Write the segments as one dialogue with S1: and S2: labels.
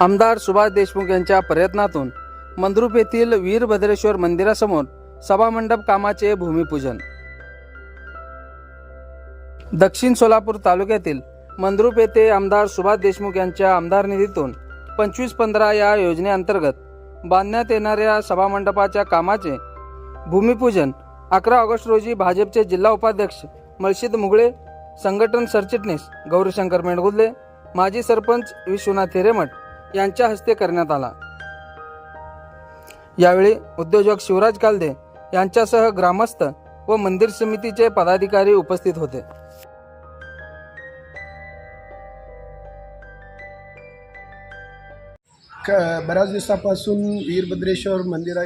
S1: आमदार सुभाष देशमुख यांच्या प्रयत्नातून मंद्रुप येथील वीरभद्रेश्वर मंदिरासमोर सभामंडप कामाचे भूमिपूजन. दक्षिण सोलापूर तालुक्यातील मंद्रुप येथे आमदार सुभाष देशमुख यांच्या आमदार निधीतून पंचवीस पंधरा या योजनेअंतर्गत बांधण्यात येणाऱ्या सभामंडपाच्या कामाचे भूमिपूजन अकरा ऑगस्ट रोजी भाजपचे जिल्हा उपाध्यक्ष मळशीद मुगळे संघटन सरचिटणीस गौरीशंकर मेणगुदले माजी सरपंच विश्वनाथ हिरेमठ यांच्या हस्ते करण्यात आला. यावेळी उद्योजक शिवराज कालदे यांच्यासह ग्रामस्थ व मंदिर समितीचे पदाधिकारी उपस्थित होते.
S2: क बऱ्याच दिवसापासून वीरभद्रेश्वर मंदिरा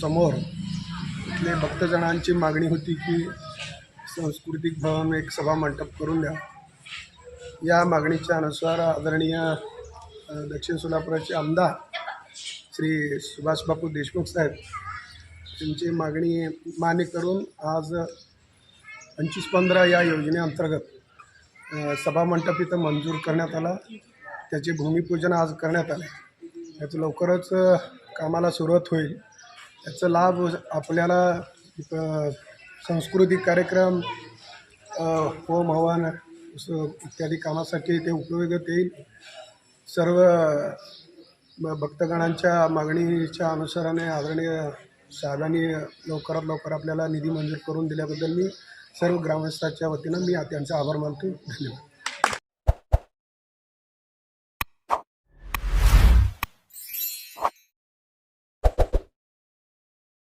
S2: समोर. इथले भक्तजणांची मागणी होती की सांस्कृतिक भवन एक सभा मंडप करून द्या. या मागणीच्या अनुसार आदरणीय दक्षिण सोलापुराचे आमदार श्री सुभाषबापू देशमुख साहेब त्यांची मागणी मान्य करून आज पंचवीस पंधरा या योजनेअंतर्गत सभामंडप इथं मंजूर करण्यात आला. त्याचे भूमिपूजन आज करण्यात आले. त्याचं लवकरच कामाला सुरुवात होईल. त्याचा लाभ आपल्याला सांस्कृतिक कार्यक्रम होम हवन इत्यादी कामासाठी ते उपयोगात येईल. सर्व भक्तगणांच्या मागणीच्या अनुसाराने आदरणीय साहेबांनी लवकरात लवकर आपल्याला निधी मंजूर करून दिल्याबद्दल मी सर्व ग्रामस्थांच्या वतीनं मी त्यांचा आभार मानतो. धन्यवाद.